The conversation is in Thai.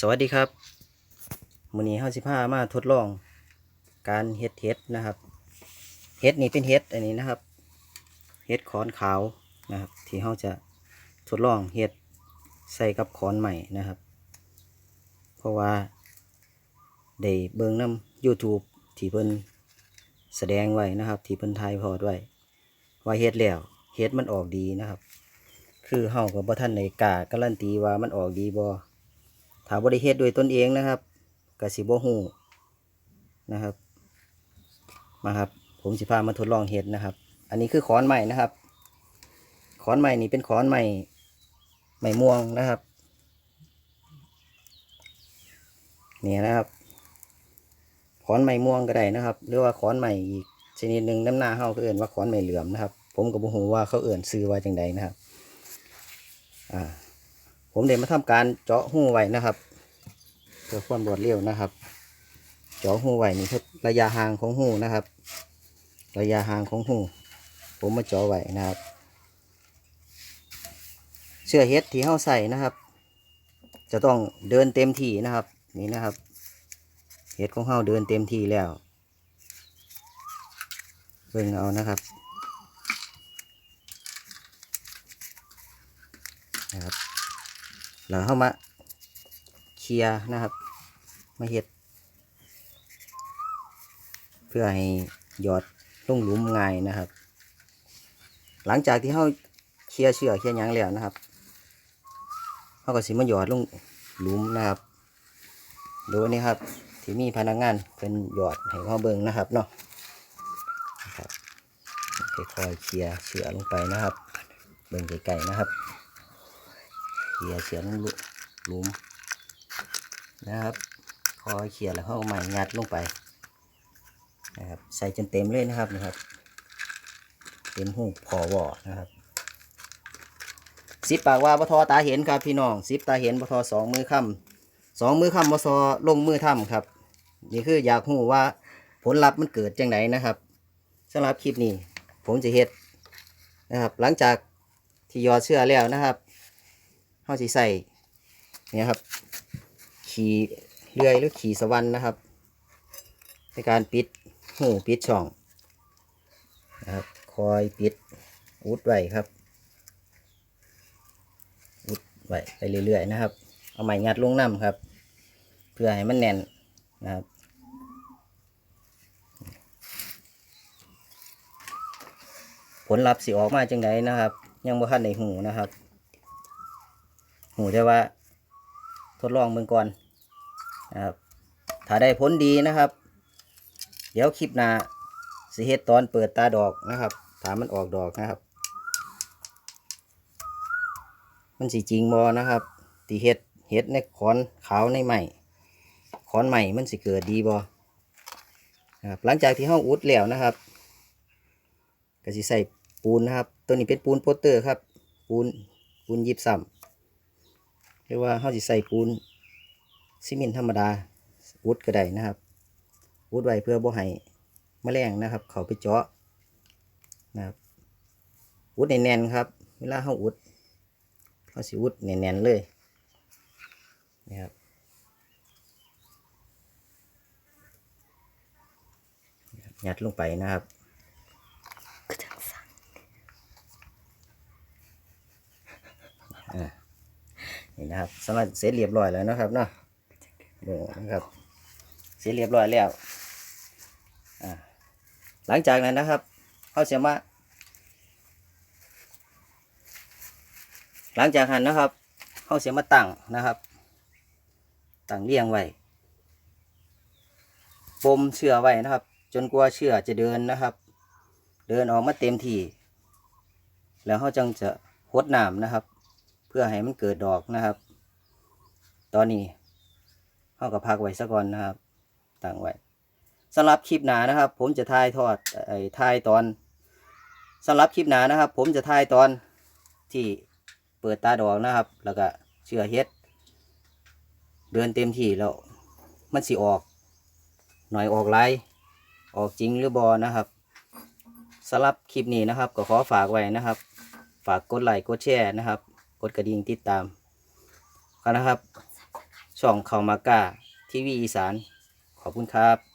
สวัสดีครับมื้อนี้เฮาสิพามาทดลอง การเฮ็ดเห็ดนะครับเห็ดนี่เป็นเห็ดอันนี้นะครับเห็ดขอนขาวนะครับ ที่เฮาจะทดลองเฮ็ดใส่กับขอนใหม่นะครับ เพราะว่าได้เบิ่งนำ YouTube ที่เพิ่นแสดงไว้นะครับ ที่เพิ่นถ่ายพอดไว้ว่าเฮ็ดแล้วเฮ็ดมันออกดีนะครับ คือเฮาก็บ่ทันได้กล้าการันตีว่ามันออกดีบ่ ถ้าบริเฮ็ดด้วยตนเองนะครับกสิบ่ฮู้นะครับ มาครับ ผมสิพามาทดลองเฮ็ดนะครับ อันนี้คือขอนใหม่นะครับ ขอนใหม่นี่เป็นขอนใหม่ใหม่ม่วงนะครับนี่นะครับ ขอนใหม่ม่วงก็ได้นะครับ หรือว่าขอนใหม่อีกชนิดหนึ่งน้ำหน้าเฮาก็เอื่นว่าขอนใหม่เหลื่อมนะครับ ผมก็บ่ฮู้ว่าเขาเอื่นซื้อว่าจังใดนะครับ อ่า ผมเดี๋ยวมาทำการเจาะหูไว้นะครับเพื่อความรวดเร็วนะครับ เจาะหูไว้นี่คือระยะห่างของหูนะครับ ระยะห่างของหูผมมาเจาะไว้นะครับเสื้อเฮ็ดที่เฮาใส่นะครับ จะต้องเดินเต็มที่นะครับ นี่นะครับเฮ็ดของเฮาเดินเต็มที่แล้วเบิ่งเอานะครับนะครับ แล้วเข้ามาเคลียร์นะครับ มาเห็ด เพื่อให้หยอดลงหลุมง่ายนะครับ หลังจากที่เขาเคลียร์เชือกเคลียร์ยางแล้วนะครับเขาก็สิมาหยอดลงหลุมนะครับดยนี้ครับที่มีพนักงานเป็นหยอดให้เขาเบิ่งนะครับเนาะค่อยๆเคลียร์เชือกลงไปนะครับ เบิ่งไกลๆนะครับ เขี่ยเสียงหลุมนะครับคอเขี่ยแล้วเข้าใหม่งัดลงไปนะครับใส่จนเต็มเลยนะครับนะครับ เต็มหูพอวอนะครับสิบปากว่าบทอตาเห็นครับพี่น้องสิบตาเห็นบทอสองมือค่ำสองมือค่ำบทอลงมือทำครับ นี่คืออยากหูว่าผลลัพธ์มันเกิดจังไหนนะครับสำหรับคลิปนี้ ผมจะเฮ็ดนะครับ หลังจากที่ยอดเชื่อแล้วนะครับ เขาสิใส่เนี่ยครับ ขี่เลื่อยหรือขี่สวรรค์นะครับ ในการปิดหูปิดช่องนะครับคอยปิดอุดไว้ครับ อุดไว้ไปเรื่อยๆนะครับ เอาไม้งัดลงน้ำครับ เพื่อให้มันแน่นนะครับผลลัพธ์สิออกมาจังไดนะครับ ยังบ่ทันในหูนะครับ หูแต่ว่า ทดลองเมืองก่อนนะครับถ้าได้ผลดีนะครับ เดี๋ยวคลิปหน้าสิเฮ็ดตอนเปิดตาดอกนะครับถามมันออกดอกนะครับ มันสีจริงบอนะครับตีเฮ็ดเฮ็ดในขอนขาวในใหม่ขอนใหม่มันสิเกิดดีบอนะครับหลังจากที่ห้าอุดแล้วนะครับก็สิใส่ปูนนะครับ ตัวนี้เป็นปูนโปสเตอร์ครับ ปูนปูนยิบซ้ำ หรือว่าเขาจะใส่ปูนซีเมนต์ธรรมดาวุดก็ได้นะครับวุดไว้เพื่อบ่ให้แมลงนะครับ เขาไปเจาะนะครับวุดแน่นๆครับ เวลาเขาอุดเขาสิวุดแน่นๆเลยนะครับยัดลงไปนะครับ นี่นะครับสำหรับเสร็จเรียบร้อยแล้วนะครับเนาะเบิ่งนะครับ เสร็จเรียบร้อยแล้วหลังจากนั้นนะครับเขาเสียมาหลังจากหันนะครับเขาเสียมาตั้งนะครับตั้งเรียงไว้ปมเชือไว้นะครับ จนกว่าเชือจะเดินนะครับ เดินออกมาเต็มที่แล้วเขาจังจะหดน้ำนะครับ เพื่อให้มันเกิดดอกนะครับ ตอนนี้เขาก็พักไว้ซะก่อนนะครับตั้งไว้สำหรับคลิปหนานะครับ ผมจะถ่ายทอดไอ้ถ่ายตอนสำหรับคลิปหนานะครับ ผมจะถ่ายตอนที่เปิดตาดอกนะครับ แล้วก็เชื่อเฮ็ด เดินเต็มที่แล้ว มันสิออก หน่อยออกไรออกจริงหรือบอนะครับสำหรับคลิปนี้นะครับ ก็ขอฝากไว้นะครับ ฝากกดไลค์กดแชร์นะครับ กดกระดิ่งติดตามกันนะครับ ช่องเขามากาทีวีอีสาน ขอบคุณครับ